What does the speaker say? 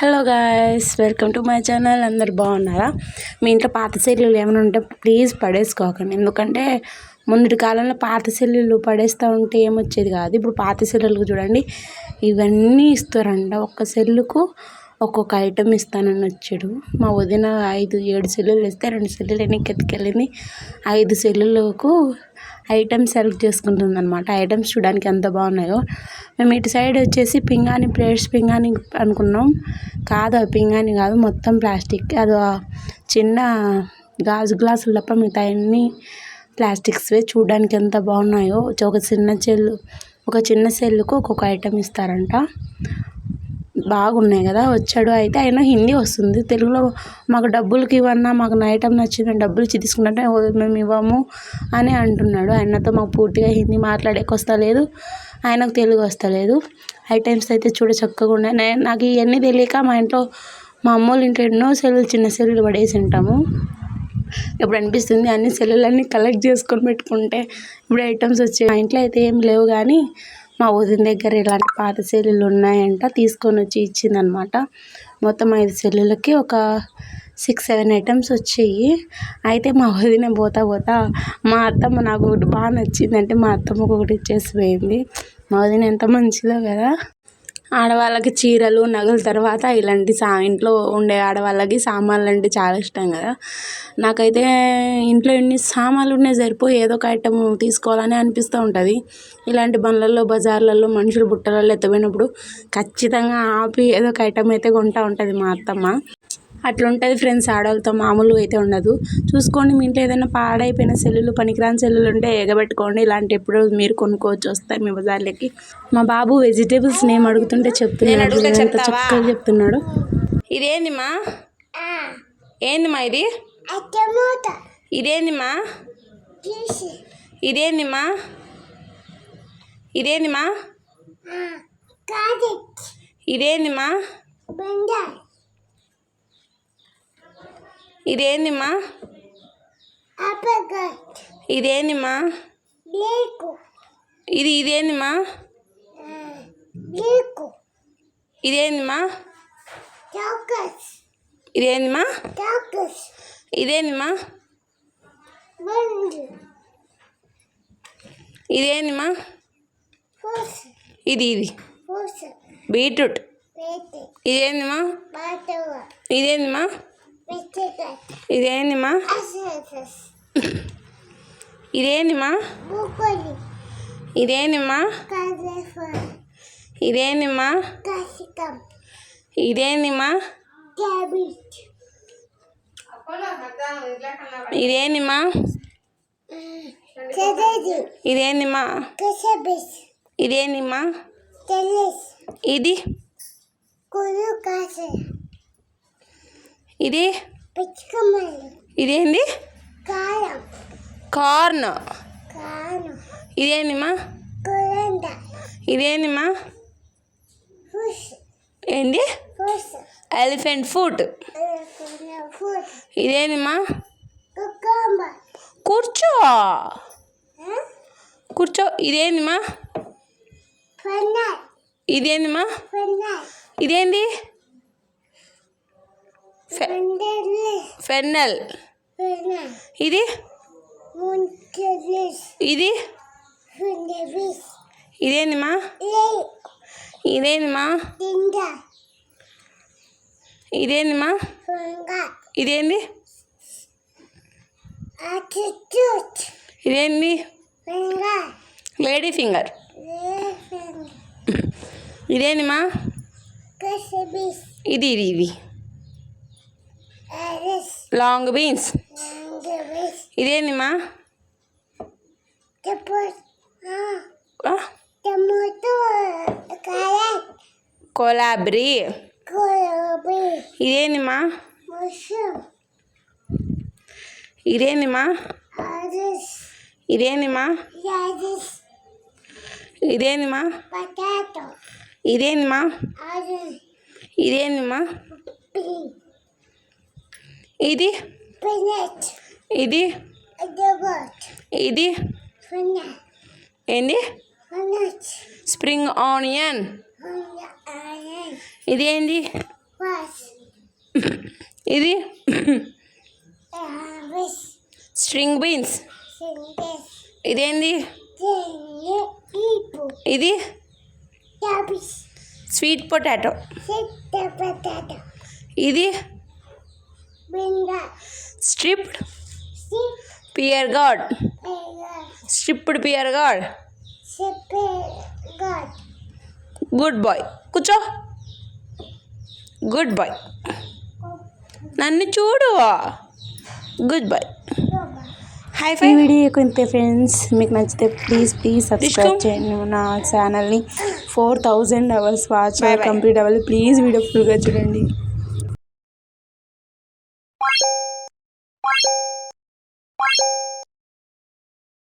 Hello guys welcome to my channel అందరు బాగున్నారా? మీ ఇంట్లో పాత సెల్లులు ఏమైనా ఉంటే ప్లీజ్ పడేసుకోకండి. ఎందుకంటే ముందుటి కాలంలో పాత సెల్లులు పడేస్తూ ఉంటే ఏమొచ్చేది కాదు. ఇప్పుడు పాత సెల్లులు చూడండి ఇవన్నీ ఇస్తారంట. ఒక్క సెల్లుకు ఒక్కొక్క ఐటెం ఇస్తానని వచ్చాడు. మా వదిన ఐదు ఏడు సెల్లులు ఇస్తే రెండు సెల్లులు వెనక్కి ఎత్తుకెళ్ళింది. ఐదు సెల్లులకు ఐటమ్స్ సెలెక్ట్ చేసుకుంటుంది అనమాట ఐటమ్స్ చూడడానికి ఎంత బాగున్నాయో. మేము ఇటు సైడ్ వచ్చేసి పింగాణి ప్లేట్స్ పింగాణి అనుకున్నాం. కాదు అది పింగాణి కాదు మొత్తం ప్లాస్టిక్. అది చిన్న గాజు గ్లాసులు తప్ప మిగతా అన్నీ ప్లాస్టిక్స్వే చూడడానికి ఎంత బాగున్నాయో. ఒక చిన్న చెల్లు ఒక చిన్న సెల్లుకు ఒక్కొక్క ఐటమ్ ఇస్తారంట. బాగున్నాయి కదా వచ్చాడు. అయితే ఆయన హిందీ వస్తుంది. తెలుగులో మాకు డబ్బులకి ఇవ్వన్నా మాకు ఐటమ్ నచ్చిన డబ్బులు ఇచ్చి తీసుకుంటే మేము ఇవ్వము అని అంటున్నాడు. ఆయనతో మాకు పూర్తిగా హిందీ మాట్లాడేకి వస్తలేదు ఆయనకు తెలుగు వస్తలేదు ఐటమ్స్ అయితే చూడ చక్కగా ఉన్నాయి. నాకు ఇవన్నీ తెలియక మా ఇంట్లో మా అమ్మ వాళ్ళ ఇంట్లో ఎన్నో సెల్లులు చిన్న సెల్లులు పడేసి ఉంటాము. ఇప్పుడు అనిపిస్తుంది అన్ని సెల్లులన్నీ కలెక్ట్ చేసుకొని పెట్టుకుంటే ఇప్పుడు ఐటమ్స్ వచ్చాయి మా ఇంట్లో అయితే ఏం లేవు కానీ మా వదిన దగ్గర ఇలాంటి పాత సెల్లులు ఉన్నాయంట తీసుకొని వచ్చి ఇచ్చిందనమాట. మొత్తం ఐదు సెల్లులకి ఒక సిక్స్ సెవెన్ ఐటమ్స్ వచ్చాయి. అయితే మా వదిన పోతా పోతా మా అత్తమ్మ నాకు ఒకటి బాగా నచ్చిందంటే మా అత్తమ్మకు ఒకటి ఇచ్చేసి పోయింది. మా వదిన ఎంత మంచిదో కదా. ఆడవాళ్ళకి చీరలు నగల తర్వాత ఇలాంటి సా ఇంట్లో ఉండే ఆడవాళ్ళకి సామాన్లు అంటే చాలా ఇష్టం కదా. నాకైతే ఇంట్లో ఎన్ని సామాన్లు ఉన్నాయి సరిపోయి ఏదో ఒక ఐటమ్ తీసుకోవాలని అనిపిస్తూ ఉంటుంది. ఇలాంటి బండ్లలో బజార్లలో మనుషులు బుట్టలలో ఎత్తపోయినప్పుడు ఖచ్చితంగా ఆపి ఏదో ఒక ఐటమ్ అయితే కొంటూ ఉంటుంది మా అత్తమ్మ. అట్లా ఉంటుంది ఫ్రెండ్స్ ఆడవాళ్ళతో మామూలుగా అయితే ఉండదు. చూసుకోండి మీ ఇంట్లో ఏదైనా పాడైపోయిన సెల్లులు పనికిరాని సెల్లులు ఉంటే ఎగబెట్టుకోండి. ఇలాంటి ఎప్పుడు మీరు కొనుక్కోవచ్చు వస్తాయి మీ బజార్లకి. మా బాబు వెజిటేబుల్స్ నేమ్ అడుగుతుంటే చెప్తున్నాడు. ఎంత చక్కగా చెప్తున్నాడు. ఇదేందిమా? ఏందిమా ఇది? ఇదేందిమా? ఇదేందిమా? ఇదేందిమా? ఇదేందిమా? ఇదేందిమ్మా? ఇదేందిమ్మా? ఇది ఇదేందిమ్మా? ఇదేందిమ్మా? ఇదేందిమ్మా? ఇదేందిమ్మా? ఇదేందిమ్మా? ఇది ఇది. బీట్రూట్. ఇదేందిమ్మా? ఇదేందిమ్మా? ఇదేందిమా? ఇదేందిమా? ఇదేందిమా? ఇదేందిమా? ఇదేందిమా? ఇదేందిమా? ఇదేందిమా? ఇదేందిమా? ఇది ఇది? ఇదేంది? కార్న్. ఇదేందిమా ఇదేందిమా ఏంది? ఎలిఫెంట్ ఫుట్ ఇదేందిమా కూర్చో. కూర్చో. ఇదేందిమా ఇదేందిమా ఇదేంది? ఫెన్నెల్. ఇది? ఇది? ఇదేందిమా? ఇదేందిమా? ఇదేందిమా? ఇదేంది? ఇదేంది? Lady finger. ఇదేందిమా? ఇది ఇది ఇది. లాంగ్ బీన్స్ ఇదేందిమా కొలాబ్రీ ఇదేందిమా ఇదేందిమా ఇదేందిమా ఇదేందిమా ఇదేందిమా ఇదేందిమా ఇది ఇది ఇది ఏంది? స్ప్రింగ్ ఆనియన్ ఇదేంది ఇది స్ట్రింగ్ బీన్స్ ఇదేంది ఇది స్వీట్ పొటాటో ఇది striped. Pear gourd striped pear gourd good boy కూర్చో. గుడ్ బాయ్ నన్ను చూడు. Good boy high five video కొంత ఫ్రెండ్స్ మీకు నచ్చితే ప్లీజ్ ప్లీజ్ సబ్స్క్రైబ్ చేయండి. నా ఛానల్ని four thousand hours watch. Complete అవ్వాలి. ప్లీజ్ వీడియో ఫుల్గా చూడండి.